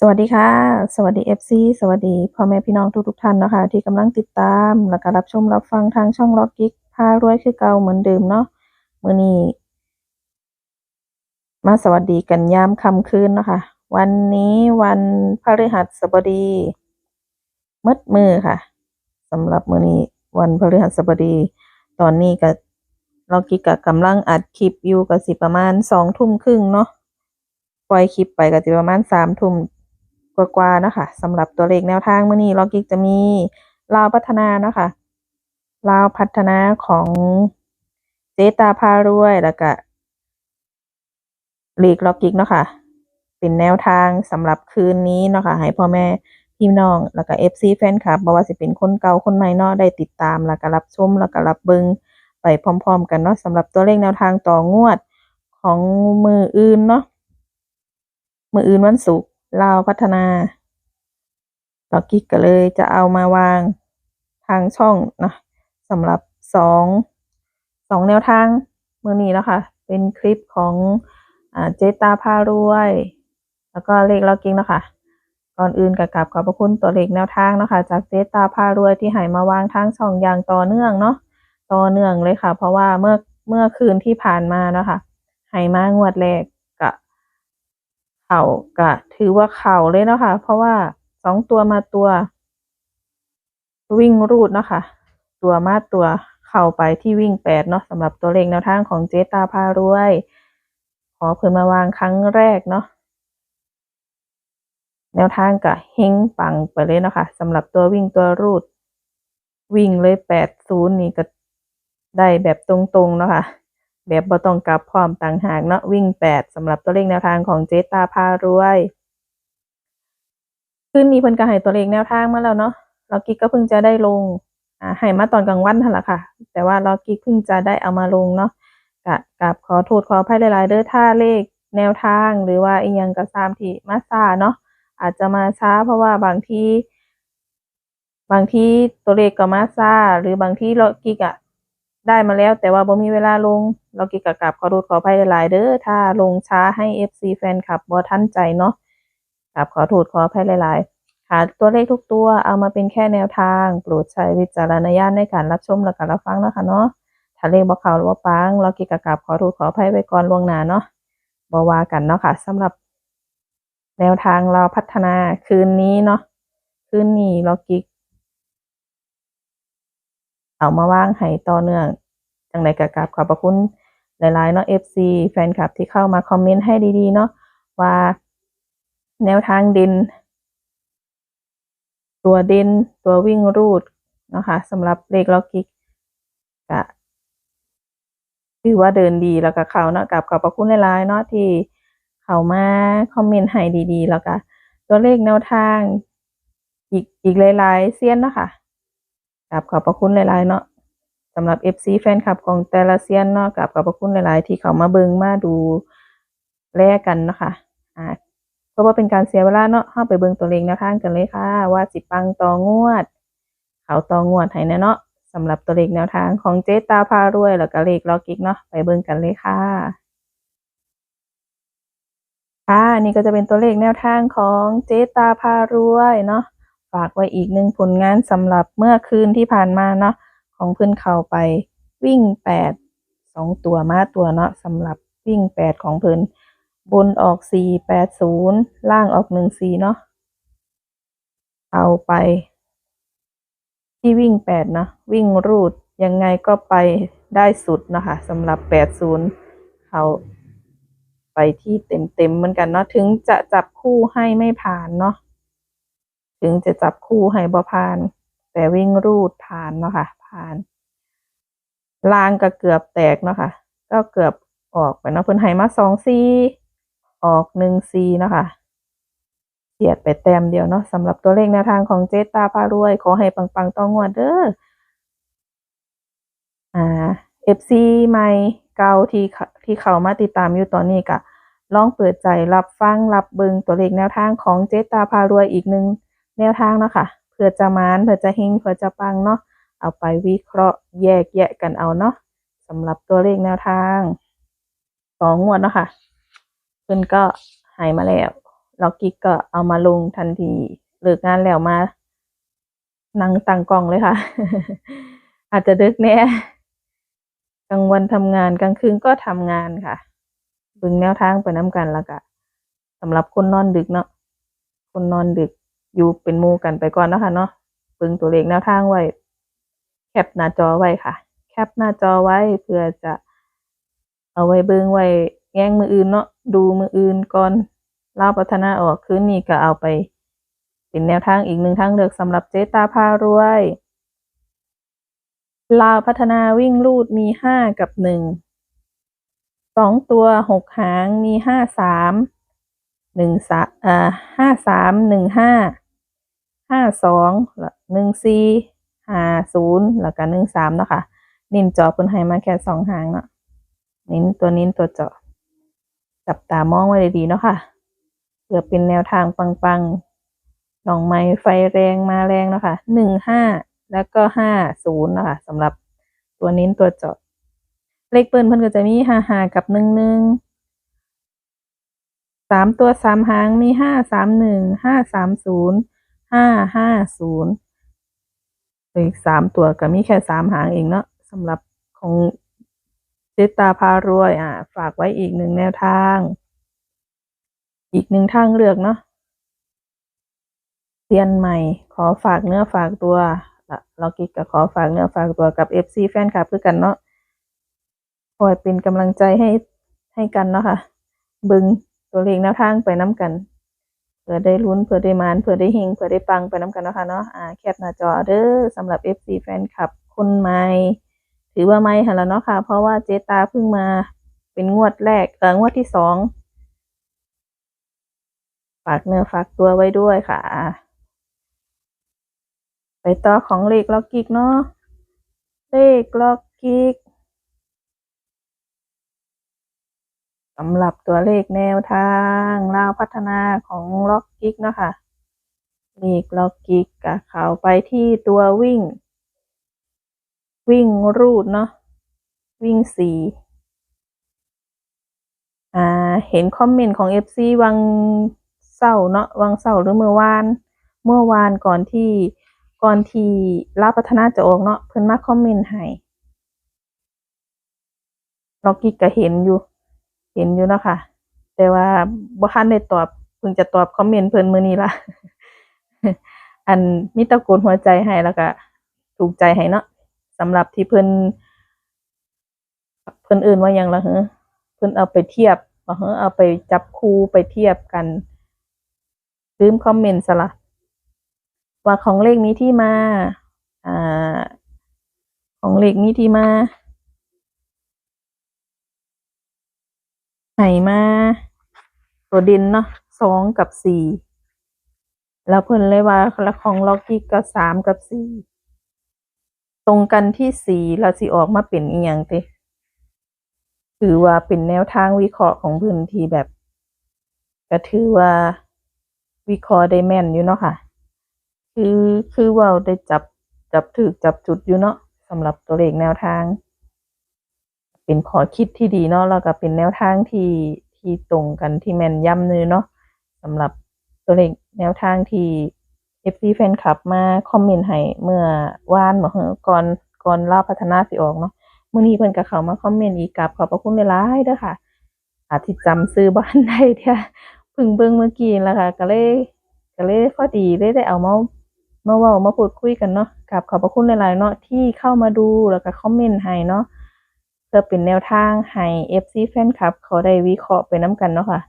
สวัสดีค่ะ สวัสดี FC สวัสดีพ่อแม่พี่น้องทุกทุกๆท่านนะคะที่กำลังติดตามแล้วก็รับชมรับฟังทางช่องล็อกกิ๊กพารวยคือเก่าเหมือนเดิมเนาะมือนี้มาสวัสดีกันยามค่ำคืนเนาะคะวันนี้วันพฤหัสบดีมืดมือค่ะสำหรับมือนี้วันพฤหัสบดี ตอนนี้ก็ล็อกกิ๊กก็กำลังอัดคลิปอยู่ก็สิประมาณสองทุ่มครึ่งเนาะปล่อยคลิปไปก็สิประมาณสามทุ่ม กว่าๆนะคะสำหรับตัวเลขแนวทางเมื้อนี้ล็อกกิกจะมีลาวพัฒนานะคะลาวพัฒนาของเจตาพารวยแล้วก็เลขล็อกกิกเนาะค่ะเป็นแนวทางสำหรับคืนนี้เนาะค่ะให้พ่อแม่พี่น้องแล้วก็ FC แฟนคลับบ่ว่าสิเป็นคนเก่าคนใหม่เนาะได้ติดตามแล้วก็รับชมแล้วก็รับเบิ่งไปพร้อม ๆ กันเนาะสำหรับตัวเลขแนวทางต่องวดของมืออื่นเนาะมืออื่นวันศุกร์ ลาวพัฒนาล็อกกิ๊กก็เลยจะเอามาวางทางช่องนะสำหรับสองสองแนวทางเมือนี้แล้วค่ะ เป็นคลิปของอเจตาพารวย แล้วก็เลขล็อกกิ๊กนะคะก่อนอื่นกับกลับขอบพระคุณตัวเลขแนวทางนะคะ จากเจตาพารวยที่ให้มาวางทางช่องอย่างต่อเนื่องเนาะต่อเนื่องเลยค่ะ เพราะว่าเมื่อเมื่อคืนที่ผ่านมาเนาะค่ะให้มางวดแรก เข่าก็ถือว่าเข่าเลยเนาะค่ะ เพราะว่าสองตัวมาตัว วิ่งรูดเนาะค่ะ ตัวมาตัวเข่าไปที่วิ่งแปดเนาะสำหรับตัวเลขแนวทางของเจตาพารวย ขอเพิ่นมาวางครั้งแรกเนาะแนวทางก็เฮงปังไปเลยเนาะค่ะสำหรับตัววิ่งตัวรูด วิ่งเลยแปดศูนย์นี่ก็ได้แบบตรงๆเนาะค่ะ แบบบ่ต้องกลับพร้อมต่างหากเนาะวิ่งแปดสำหรับตัวเลขแนวทางของเจตาพารวยคืนนี้เพิ่นก็ให้ตัวเลขแนวทางมาแล้วเนาะล็อกกิ๊กก็เพิ่งจะได้ลงอ่าให้มาตอนกลางวันนั่นแหละค่ะ แต่ว่าล็อกกิ๊กเพิ่งจะได้เอามาลงเนาะกะกับขอโทษขออภัยหลายๆเด้อถ้าเลขแนวทางหรือว่าอียังก็ตามที่มาช้าเนาะอาจจะมาช้าเพราะว่าบางทีบางทีตัวเลขก็มาช้าหรือบางทีล็อกกิ๊กอะ ได้มาแล้วแต่ว่าบ่มีเวลาลง เรากิกกะกราบขอโทษขออภัยหลายๆเด้อถ้าลงช้าให้ FC แฟนคลับบ่ทันใจเนาะกราบขอโทษขออภัยหลายๆค่ะตัวเลขทุกตัวเอามาเป็นแค่แนวทาง โปรดใช้วิจารณญาณในการรับชมและก็รับฟังนะคะเนาะถ้าเลขบ่เข้าหรือบ่ปัง เรากิกกะกราบขอโทษขออภัยไว้ก่อนล่วงหน้าเนาะบ่ว่ากันเนาะค่ะสำหรับ แนวทางเราพัฒนาคืนนี้เนาะคืนนี้เรากิก เอามาวางให้ต่อเนื่อง จังใดก็กราบขอบพระคุณหลายๆเนาะ FC แฟนคลับที่เข้ามาคอมเมนต์ให้ดีๆเนาะว่าแนวทางเด่นตัวเด่นตัววิ่งรูดเนาะคะสำหรับเลขล็อกกิกก็ถือว่าเดินดีแล้วก็เขาเนาะกับขอบพระคุณหลายๆเนาะที่เข้ามาคอมเมนต์ให้ดีๆ แล้วก็ตัวเลขแนวทางอีกอีกหลายๆเซียนเนาะค่ะ กับขอบพระคุณหลายๆเนาะสำหรับ FC แฟนคลับของแต่ละเซียนเนาะกับขอบพระคุณหลายๆ ที่เขามาเบิงมาดูแลกันเนาะคะอ่าเพราะว่าเป็นการเสียเวลาเนาะเข้าไปเบิงตัวเลขแนวทางกันเลยค่ะ ว่าสิปังตองวด เขาตองวดให้น่เนาะสำหรับตัวเลขแนวทางของเจตาพารวย แล้วก็เลขล็อกกิกเนาะไปเบิงกันเลยค่ะค่ะนี่ก็จะเป็นตัวเลขแนวทางของเจตาพารวยเนาะ ฝากไว้อีกหนึ่งผลงานสำหรับเมื่อคืนที่ผ่านมาเนาะของเพื่อนเขาไปวิ่งแปดสองตัวมาตัวเนาะสำหรับวิ่งแปดของเพิ่นบนออกสี่แปดศูนย์ล่างออกหนึ่งสี่เนาะเอาไป ที่วิ่งแปดเนาะวิ่งรูดยังไงก็ไปได้สุดนะคะสำหรับแปดศูนย์เขาไปที่เต็มเต็มๆเหมือนกันเนาะถึงจะจับคู่ให้ไม่ผ่านเนาะ ถึงจะจับคู่ให้บ่ผ่าน แต่วิ่งรูดผ่านเนาะค่ะ ผ่านลางก็เกือบแตกเนาะค่ะ ก็เกือบออกไปเนาะเพิ่นให้มาสองซีออกหนึ่งซีเนาะค่ะเสียดไปแต้มเดียวเนาะสำหรับตัวเลขแนวทางของเจตาพารวย ขอให้ปังๆต้องงวดเด้ออ่า FC ใหม่เก่าที่เขาที่เขามาติดตามอยู่ตอนนี้ก็ลองเปิดใจรับฟังรับเบิงตัวเลขแนวทางของเจตาพารวยอีกหนึ่ง แนวทางเนาะค่ะเพื่อจะมานเพื่อจะเฮงเพื่อจะปังเนาะเอาไปวิเคราะห์แยกแยะกันเอาเนาะสำหรับตัวเลขแนวทางสองงวดเนาะค่ะเพิ่นก็หายมาแล้วล็อกกิกก็เอามาลงทันทีเลิกงานแล้วมานั่งตั้งกล้องเลยค่ะ อาจจะดึกแน่กลางวันทำงานกลางคืนก็ทำงานค่ะ บึงแนวทางไปน้ำกันแล้วก็สำหรับคนนอนดึกเนาะคนนอนดึก อยู่เป็นมูกันไปก่อนนะคะเนาะเบิ่งตัวเลขแนวทางไว้ แคปหน้าจอไว้ค่ะ แคปหน้าจอไว้เพื่อจะเอาไว้เบิ่งไว้แง่งมืออื่นเนาะดูมืออื่นก่อนเล่าพัฒนาออกคืนนี้ก็เอาไป เป็นแนวทางอีกหนึ่งทางเลือกสำหรับเจตาพารวยลาวพัฒนาวิ่งลูดมีห้ากับหนึ่งสองตัวหกหางมีห้าสามหนึ่งสาอ่าห้าสามหนึ่งห้า ห้าสองหนึ่งสี่ห้าศูนย์แล้วก็หนึ่งสามเนาะค่ะนินจอเพิ่นให้มาแค่สองหางเนาะนิ้นตัวนิ้นตัวจาะจับตามองไว้ดีๆเนาะค่ะเพื่อเป็นแนวทางปังๆหนองไม้ไฟแรงมาแรงเนาะค่ะหนึ่งห้าแล้วก็ห้าศูนย์เนาะคะสำหรับตัวนิ้นตัวจาะเลขเปิ้ลเพิ่นก็จะมีห้าห้ากับหนึ่งหนึ่งสามตัวสามหางมีห้าสามหนึ่งห้าสามศูนย์ ห้าห้าศูนย์เลขสามตัวก็มีแค่สามหางเองเนาะสำหรับของเจตาพารวย อ่า ฝากไว้อีกหนึ่งแนวทาง อีกหนึ่งทางเลือกเนาะเรียนใหม่ ขอฝากเนื้อฝากตัวละเรากิกก็ขอฝากเนื้อฝากตัวกับ FC แฟนคลับคือกันเนาะคอยเป็นกำลังใจให้ให้กันเนาะค่ะ บึงตัวเลขแนวทางไปน้ำกัน พื่อได้ลุ้นเพื่อได้มานเพื่อได้เฮงเพื่อได้ปังไปน้ำกันนะคะเนาะอ่าแคปหน้าจอเด้อสำหรับ FC แฟนคลับคนใหม่ถือว่าไม่หันแล้วเนาะค่ะ เพราะว่าเจตาเพิ่งมาเป็นงวดแรกเอองวดที่สองฝากเนื้อฝากตัวไว้ด้วยค่ะ ไปต่อของเลขล็อกกิกเนาะเลขล็อกกิก สำหรับตัวเลขแนวทางลาวพัฒนาของล็อกกิกเนาะค่ะเลขล็อกกิกกะเขาไปที่ตัววิ่ง วิ่งรูดเนาะวิ่งสีอ่าเห็นคอมเมนต์ของ FC วังเศร้าเนาะวังเศร้าหรือเมื่อวาน เมื่อวานก่อนที่ก่อนที่ลาวพัฒนาจะออกเนาะเพิ่นมาคอมเมนต์ให้ล็อกกิกก็เห็นอยู่ เห็นอยู่เนาะค่ะ แต่ว่าบ่ทันได้ตอบเพิ่งจะตอบคอมเมนต์เพิ่นมื้อนี้ละอันมีตะโกนหัวใจให้แล้วก็ถูกใจให้เนาะสำหรับที่เพิ่นเพิ่นอิ้นว่าหยังละเหรอเพิ่นเอาไปเทียบเอเอาไปจับคู่ไปเทียบกันลืมคอมเมนต์ซะละว่าของเลขนี้ที่มา อ่า ของเลขนี้ที่มา ให้มา ตัวเด่นเนาะสองกับสี่แล้วเพิ่นเลยว่าแล้วของล็อกกี้ก็สามกับสี่ตรงกันที่สี่แล้วสิออกมาเป็นอีหยังเต้ถือว่าเป็นแนวทางวิเคราะห์ของพิ่นที่แบบ ก็ถือว่าวิเคราะห์ได้แม่นอยู่เนาะค่ะ คือคือว่าได้จับจับถูกจับจุดอยู่เนาะสำหรับตัวเลขแนวทาง เป็นข้อคิดที่ดีเนาะแล้วก็เป็นแนวทางที่ที่ตรงกันที่แม่นยำเลยเนาะสำหรับตัวเลขแนวทางที่ FC แฟนคลับมาคอมเมนต์ให้เมื่อวานบ่เหรอก่อนก่อนลาพัฒนาสิออกเนาะเมื้อนี้เพิ่นก็เข้ามาคอมเมนต์อีกกราบขอบพระคุณหลายๆเด้อค่ะ อาจสิจำชื่อบ่ทันได้เด้อเพิ่งเบิ่งเมื่อกี้นั่นล่ะค่ะก็เลยก็เลยพอดีเลยได้เอามามาว้ามาพูดคุยกันเนาะกราบขอบพระคุณหลายๆเนาะที่เข้ามาดูแล้วก็คอมเมนต์ให้เนาะ เพื่อเป็นแนวทางให้ FC แฟนคลับ เขาได้วิเคราะห์ไปน้ำกันเนาะค่ะ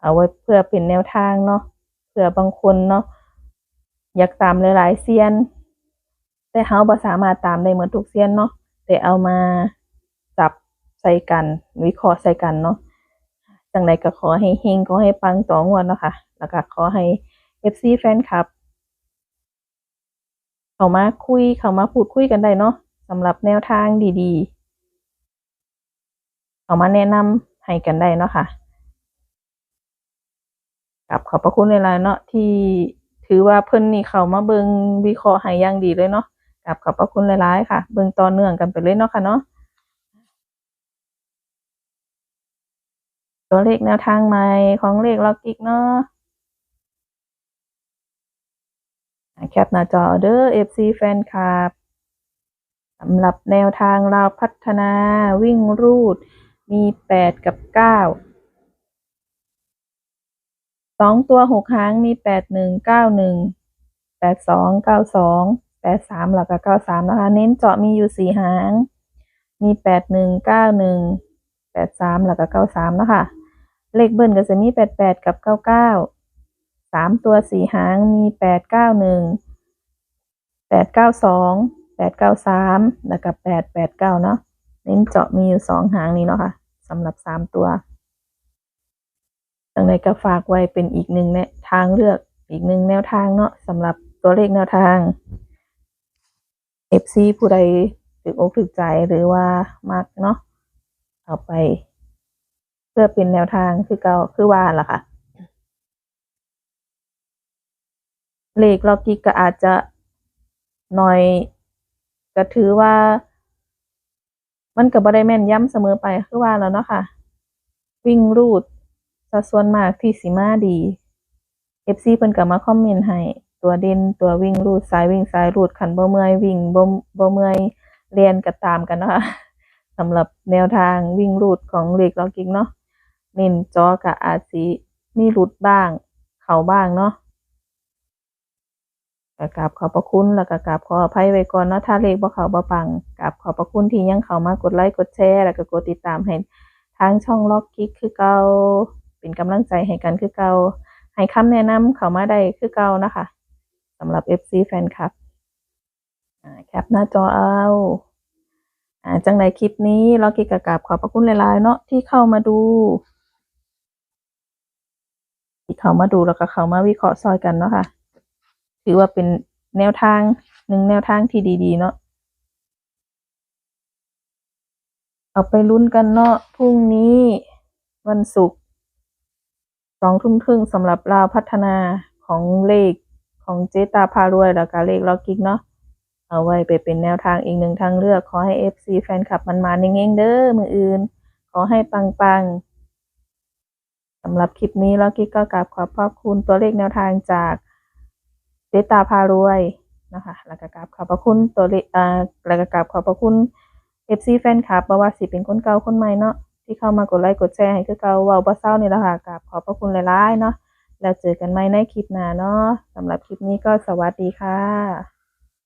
เอาไว้เพื่อเป็นแนวทางเนาะเผื่อบางคนเนาะอยากตามหลายๆเซียน แต่เราบ่สามารถตามได้เหมือนทุกเซียนเนาะแต่เอามาจับใส่กัน วิเคราะห์ใส่กันเนาะจังใดก็ขอให้เฮงขอให้ปังต่องวดเนาะค่ะ แล้วก็ขอให้ FC แฟนคลับ เข้ามาคุยเข้ามาพูดคุยกันได้เนาะสำหรับแนวทางดีๆ เข้ามาแนะนำให้กันได้เนาะค่ะกราบขอบพระคุณหลายเนาะที่ถือว่าเพิ่นนี่เขามาเบิงวิเคราะห์ให้ย่างดีเลยเนาะกราบขอบพระคุณหลายๆค่ะ เบิงต่อเนื่องกันไปเลยเนาะค่ะเนาะตัวเลขแนวทางใหม่ของเลขล็อกกิกเนาะแคปหน้าจอเด้อ FC แฟนคลับสำหรับแนวทางเราพัฒนาวิ่งรูด มีแปดกับเก้าสองตัวหกหางมีแปดหนึ่งเก้าหนึ่งแปดสองเก้าสองแปดสามแล้วก็เก้าสามนะคะ เน้นเจาะมีอยู่สี่หาง มีแปดหนึ่งเก้าหนึ่งแปดสามแล้วก็เก้าสามนะคะ เลขเบิ้ลก็จะมีแปดแปดกับเก้าเก้าสามตัวสี่หางมีแปดเก้าหนึ่งแปดเก้าสองแปดเก้าสามแล้วก็แปดแปดเก้าเนาะเน้นเจาะมีอยู่สองหางนี้เนาะค่ะ สำหรับสามตัวดังนั้นก็ฝากไว้เป็นอีกหนึ่งแนวทางเลือกอีกหนึ่งแนวทางเนาะสำหรับตัวเลขแนวทาง FC ผู้ใดถึกอกถึกใจหรือว่ามักเนาะเอาไป เพื่อเป็นแนวทางคือเก่าคือว่าล่ะค่ะ เลขลอกกิกก็อาจจะหน่อยก็ถือว่า มันก็บ่ได้แม่นย้ำเสมอไปคือว่าแล้วเนาะค่ะ วิ่งรูดสัดส่วนมากที่สิมาดี FC เพิ่นก็มาคอมเมนต์ให้ตัวเด่นตัววิ่งรูดสายวิ่งสายรูดคันบ่เมื่อยวิ่งบ่บ่เมื่อยเรียนก็ตามกันเนาะคะสำหรับแนวทางวิ่งรูดของเลขล็อกกิกเนาะเน้นจอก็อาจสิมีหลุดบ้าง เข้าบ้างเนาะ ก็กราบขอบพระคุณแล้วก็กราบขออภัยไว้ก่อนเนาะถ้าเลขบ่เข้าบ่ปังกราบขอบพระคุณที่ยังเข้ามากดไลค์กดแชร์แล้วก็กดติดตามให้ทางช่องล็อกกิ๊กคือเก่าเป็นกำลังใจให้กันคือเก่าให้คำแนะนำเข้ามาได้คือเก่านะคะสำหรับ FC แฟนคลับแคปหน้าจอเอาอาจังใดคลิปนี้ล็อกกิกก็กราบขอบพระคุณหลายๆเนาะที่เข้ามาดูที่เข้ามาดูแล้วก็เข้ามาวิเคราะห์ซอยกันเนาะค่ะ ถือว่าเป็นแนวทางหนึ่งแนวทางที่ดี ๆ เนาะเอาไปลุ้นกันเนาะพรุ่งนี้วันศุกร์สองทุ่มครึ่งสำหรับลาวพัฒนาของเลขของเจตาพารวย แล้วก็เลขล็อกกิกเนาะเอาไว้ไปเป็นแนวทางอีกหนึ่งทางเลือก ขอให้ FC แฟนคลับมันมาเน่งๆเด้อมืออื่น ขอให้ปังๆสำหรับคลิปนี้ล็อกกิกก็กราบขอบพระคุณตัวเลขแนวทางจาก เดตาพารวยนะคะแล้วก็กราบขอบพระคุณตัวเลอ่าแล้วก็กราบขอบพระคุณ FC แฟนคลับบ่ว่าสิเป็นคนเก่าคนใหม่เนาะที่เข้ามากดไลค์กดแชร์ให้คือเก่าเว้าบ่เศร้านี่แหละค่ะกราบขอบพระคุณหลายๆเนาะแล้วเจอกันใหม่ในคลิปหน้าเนาะสำหรับคลิปนี้ก็สวัสดีค่ะ